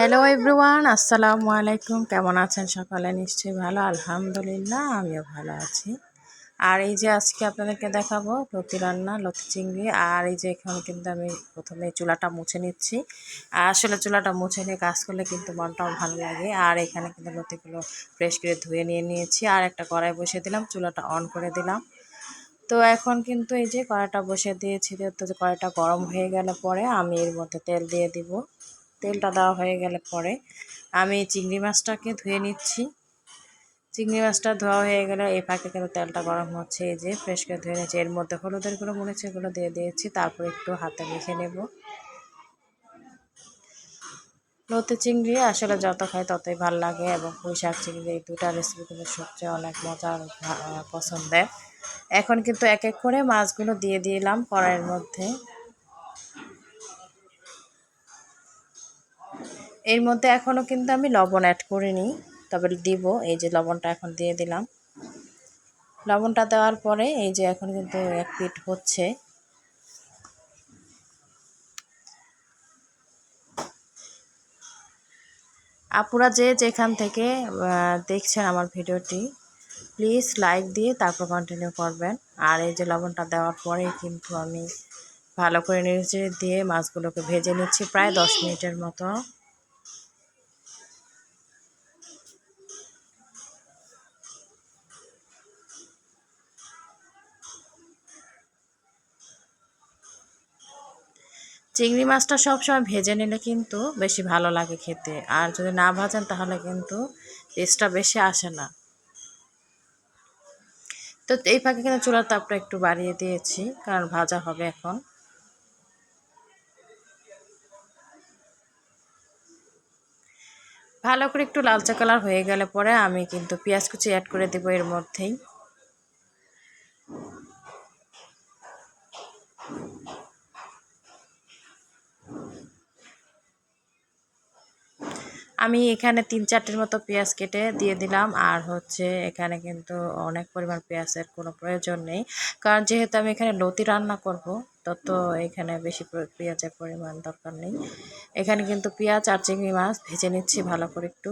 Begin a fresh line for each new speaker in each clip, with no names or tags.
Hello everyone আসসালামু আলাইকুম কেমন আছেন সকালে? নিশ্চয়ই ভালো, আলহামদুলিল্লাহ, আমিও ভালো আছি। আর এই যে আজকে আপনাদেরকে দেখাবো, লতি রান্না, লতি চিংড়ি, আর এই যে এখানে কিন্তু আমি প্রথমে চুলাটা মুছে নিচ্ছি। আসলে চুলাটা মুছে নিয়ে কাজ করলে কিন্তু মনটাও ভালো লাগে। আর এখানে কিন্তু লতিগুলো ফ্রেশ করে ধুয়ে নিয়ে নিয়েছি। আর একটা কড়াই বসিয়ে দিলাম, চুলাটা অন করে দিলাম। তো এখন কিন্তু এই যে কড়াইটা বসিয়ে দিয়েছি তো কড়াইটা গরম হয়ে গেলে পরে আমি এর মধ্যে তেল দিয়ে দিব। তেলটা দেওয়া হয়ে গেলে পরে আমি চিংড়ি মাছটাকে ধুয়ে নিচ্ছি। চিংড়ি মাছটা ধোয়া হয়ে গেলে এই ফাঁকে কিন্তু তেলটা গরম হচ্ছে, এই যে ফ্রেশ করে ধুয়ে নিচ্ছি এর মধ্যে হলুদের গুঁড়ো, মরিচের গুঁড়ো দিয়ে দিয়েছি, তারপর একটু হাতে মেখে নেব। লতি চিংড়ি আসলে যত খাই ততই ভালো লাগে এবং পুঁই শাক চিংড়ি এই দুটা রেসিপি কিন্তু সবচেয়ে অনেক মজার পছন্দের। এখন কিন্তু এক এক করে মাছগুলো দিয়ে দিলাম কড়াইয়ের মধ্যে। এর মধ্যে এখনও কিন্তু আমি লবণ অ্যাড করিনি, তবে দিব, এই যে লবণটা এখন দিয়ে দিলাম। লবণটা দেওয়ার পরে এই যে এখন কিন্তু এক পিট হচ্ছে। আপুরা যে যেখান থেকে দেখছেন আমার ভিডিওটি, প্লিজ লাইক দিয়ে তারপর কন্টিনিউ করবেন। আর এই যে লবণটা দেওয়ার পরে কিন্তু আমি ভালো করে নেড়ে দিয়ে মাছগুলোকে ভেজে নিচ্ছি প্রায় দশ মিনিটের মতো। চিংড়ি মাছটা সবসময় ভেজে নিলে কিন্তু বেশি ভালো লাগে খেতে। আর যদি না ভাজেন তাহলে কিন্তু টেস্টটা বেশি আসে না। তো এই ফাঁকে কিন্তু চুলার তাপটা একটু বাড়িয়ে দিয়েছি, কারণ ভাজা হবে এখন। ভালো করে একটু লালচা কালার হয়ে গেলে পরে আমি কিন্তু পেঁয়াজ কুচি অ্যাড করে দেবো এর মধ্যেই। আমি এখানে তিন চারটের মতো পেঁয়াজ কেটে দিয়ে দিলাম। আর হচ্ছে এখানে কিন্তু অনেক পরিমাণ পেঁয়াজের কোনো প্রয়োজন নেই। কারণ যেহেতু আমি এখানে লতি রান্না করব তত এখানে বেশি পেঁয়াজের পরিমাণ দরকার নেই। এখানে কিন্তু পেঁয়াজ আর চিংড়ি মাছ ভেজে নিচ্ছি ভালো করে একটু।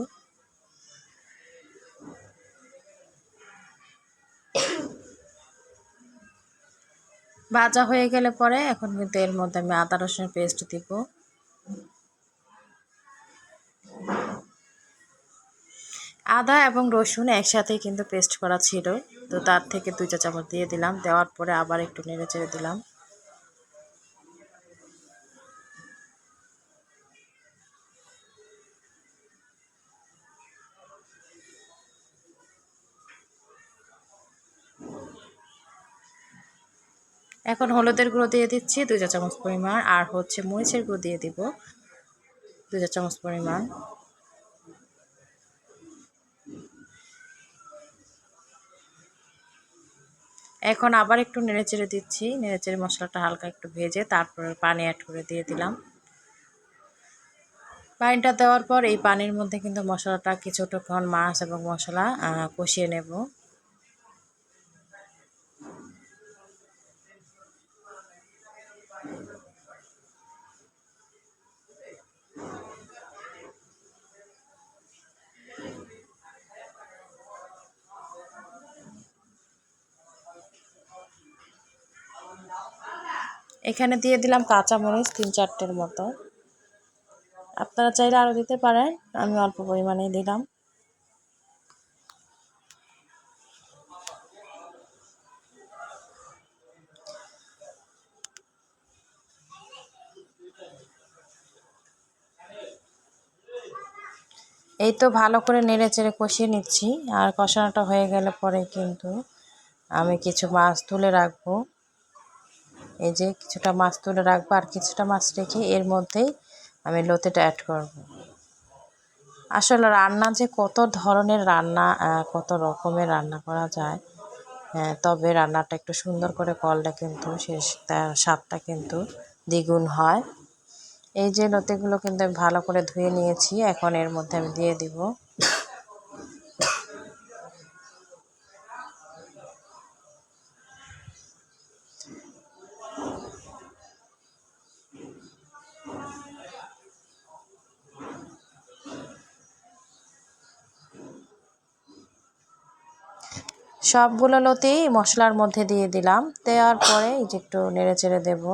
ভাজা হয়ে গেলে পরে এখন কিন্তু এর মধ্যে আমি আদা রসুনের পেস্ট দিব। আদা এবং রসুন একসাথে কিন্তু পেস্ট করা ছিল। তো তার থেকে দুই চা চামচ দিয়ে দিলাম। দেওয়ার পরে আবার একটু নেড়ে চেড়ে দিলাম। এখন হলুদের গুঁড়ো দিয়ে দিচ্ছি দুই চা চামচ পরিমাণ। আর হচ্ছে মরিচের গুঁড়ো দিয়ে দিব দুই চা চামচ পরিমাণ। এখন আবার একটু নেড়েচেড়ে দিচ্ছি। নেড়েচেড়ে মশলাটা হালকা একটু ভেজে তারপরে পানি অ্যাড করে দিয়ে দিলাম। পানিটা দেওয়ার পর এই পানির মধ্যে কিন্তু মশলাটা কিছুটাক্ষণ মাছ এবং মশলা কষিয়ে নেব। এখানে দিয়ে দিলাম কাঁচামরিচ তিন চারটের মতো। আপনারা চাইলে আরও দিতে পারেন, আমি অল্প পরিমাণেই দিলাম। এই তো ভালো করে নেড়ে চেড়ে কষিয়ে নিচ্ছি, আর কষানোটা হয়ে গেলে পরে কিন্তু আমি কিছু মাছ তুলে রাখব। এই যে কিছুটা মাছ তুলে রাখব আর কিছুটা মাছ রেখে এর মধ্যেই আমি লতিটা অ্যাড করব। আসলে রান্না যে কত ধরনের রান্না কত রকমের রান্না করা যায় হ্যাঁ তবে রান্নাটা একটু সুন্দর করে করলে কিন্তু শেষ তার স্বাদটা কিন্তু দ্বিগুণ হয়। এই যে লতিগুলো কিন্তু আমি ভালো করে ধুয়ে নিয়েছি, এখন এর মধ্যে আমি দিয়ে দিব সবগুলো লতি মশলার মধ্যে দিয়ে দিলাম। দেওয়ার পরে এই যে একটু নেড়ে চেড়ে দেবো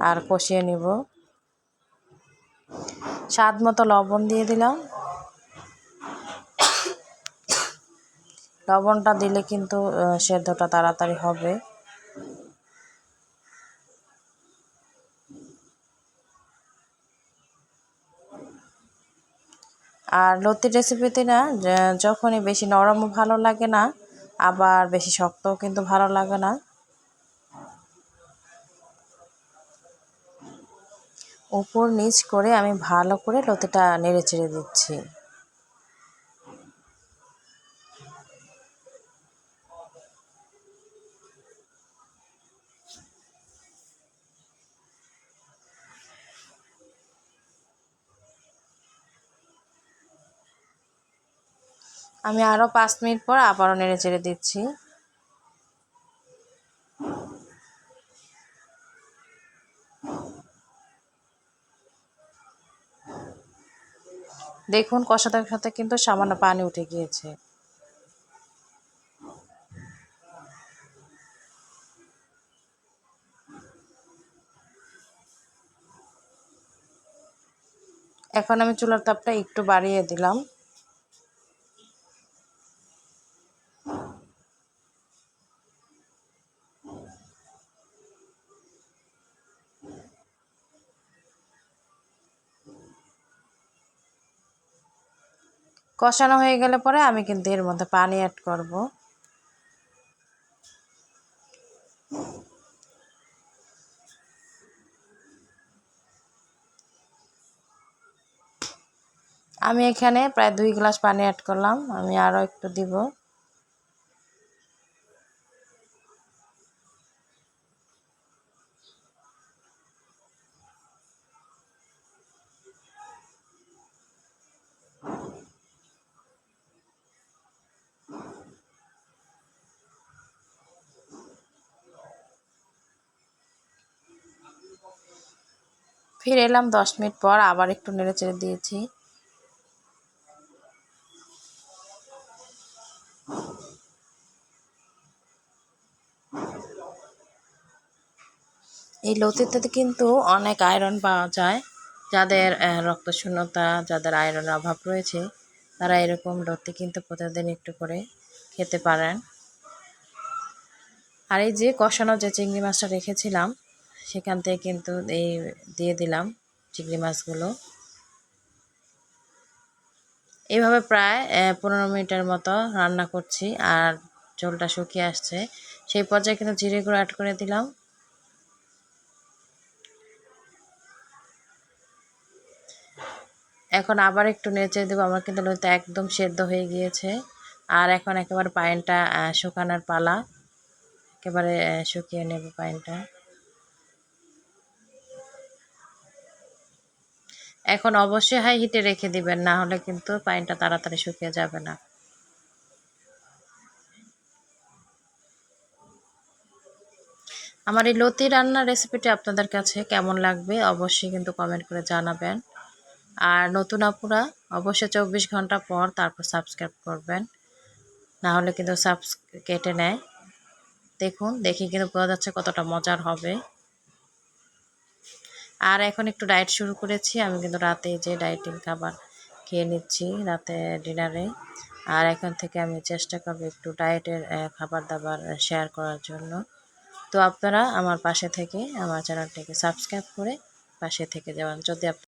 আর কষিয়ে নিব। স্বাদ মতো লবণ দিয়ে দিলাম। লবণটা দিলে কিন্তু সেদ্ধটা তাড়াতাড়ি হবে। আর লতির রেসিপিতে না যখনই বেশি নরমও ভালো লাগে না আবার বেশি শক্তও কিন্তু ভালো লাগে না। উপর নিচ করে আমি ভালো করে লতিটা নেড়ে চেড়ে দিচ্ছি। আমি আরও পাঁচ মিনিট পর আবারও নেড়ে চেড়ে দিচ্ছি। দেখুন কষাতে সাথে কিন্তু সামান্য পানি উঠে গিয়েছে। এখন আমি চুলার তাপটা একটু বাড়িয়ে দিলাম। কষানো হয়ে গেলে পরে আমি কিন্তু এর মধ্যে পানি অ্যাড করব। আমি এখানে প্রায় দুই গ্লাস পানি অ্যাড করলাম, আমি আরও একটু দিব। ফিরে এলাম দশ মিনিট পর, আবার একটু নেড়ে দিয়েছি। এই লতিতে কিন্তু অনেক আয়রন পাওয়া যায়। যাদের রক্তশূন্যতা, যাদের আয়রনের অভাব রয়েছে, তারা এরকম লতি কিন্তু প্রতিদিন একটু করে খেতে পারেন। আর এই যে কষানো যে চিংড়ি মাছটা রেখেছিলাম সেখান থেকে কিন্তু এই দিয়ে দিলাম চিংড়ি মাছগুলো। এইভাবে প্রায় পনেরো মিনিটের মতো রান্না করছি আর ঝোলটা শুকিয়ে আসছে। সেই পর্যায়ে কিন্তু জিরে গুঁড়ো অ্যাড করে দিলাম। এখন আবার একটু নেচে দেবো, আমার কিন্তু লইতে একদম সেদ্ধ হয়ে গিয়েছে। আর এখন একেবারে পাইনটা শুকানোর পালা। একেবারে শুকিয়ে নেব পাইনটা এখন অবশ্যই হাই হিটে রেখে দিবেন, না হলে কিন্তু পাইনটা তাড়াতাড়ি শুকিয়ে যাবে না। আমার এই লতি রান্নার রেসিপিটি আপনাদের কাছে কেমন লাগবে অবশ্যই কিন্তু কমেন্ট করে জানাবেন। আর নতুন আপুরা, অবশ্যই চব্বিশ ঘণ্টা পর তারপর সাবস্ক্রাইব করবেন। না হলে কিন্তু সাবস কেটে নেয়। দেখুন, দেখি কিন্তু বোঝা যাচ্ছে কতটা মজার হবে। আর এখন একটু ডায়েট শুরু করেছি। আমি কিন্তু রাতে যে ডায়েটিং খাবার খেয়ে নিচ্ছি রাতে ডিনারে। আর এখন থেকে আমি চেষ্টা করব একটু ডায়েটের খাবার দাবার শেয়ার করার জন্য। তো আপনারা আমার পাশে থেকে আমার চ্যানেলটিকে সাবস্ক্রাইব করে পাশে থেকে যাবেন। যদি আপনার